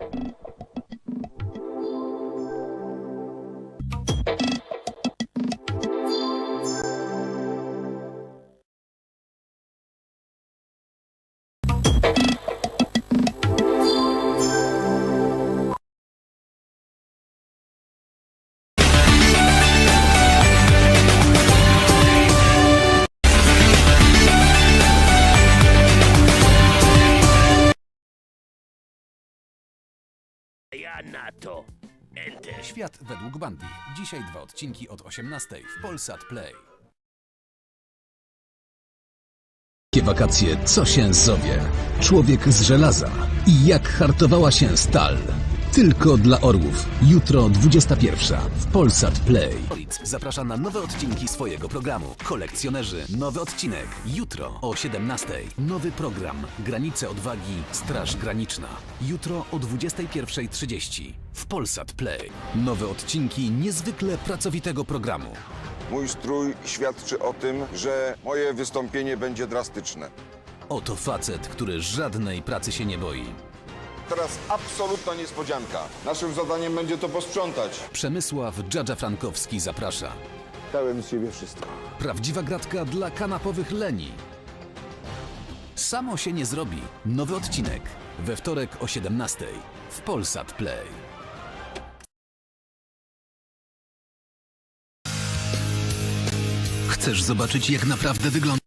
you Ja na to. Enter. Świat według Bandy. Dzisiaj dwa odcinki od 18 w Polsat Play. Wakacje, co się zowie? Człowiek z żelaza i jak hartowała się stal. Tylko dla orłów. Jutro 21 w Polsat Play. Polic zaprasza na nowe odcinki swojego programu. Kolekcjonerzy, nowy odcinek. Jutro o 17. Nowy program. Granice odwagi, Straż Graniczna. Jutro o 21.30 w Polsat Play. Nowe odcinki niezwykle pracowitego programu. Mój strój świadczy o tym, że moje wystąpienie będzie drastyczne. Oto facet, który żadnej pracy się nie boi. Teraz absolutna niespodzianka. Naszym zadaniem będzie to posprzątać. Przemysław Dżadża Frankowski zaprasza. Dałem z siebie wszystko. Prawdziwa gratka dla kanapowych leni. Samo się nie zrobi. Nowy odcinek. We wtorek o 17 w Polsat Play. Chcesz zobaczyć jak naprawdę wygląda?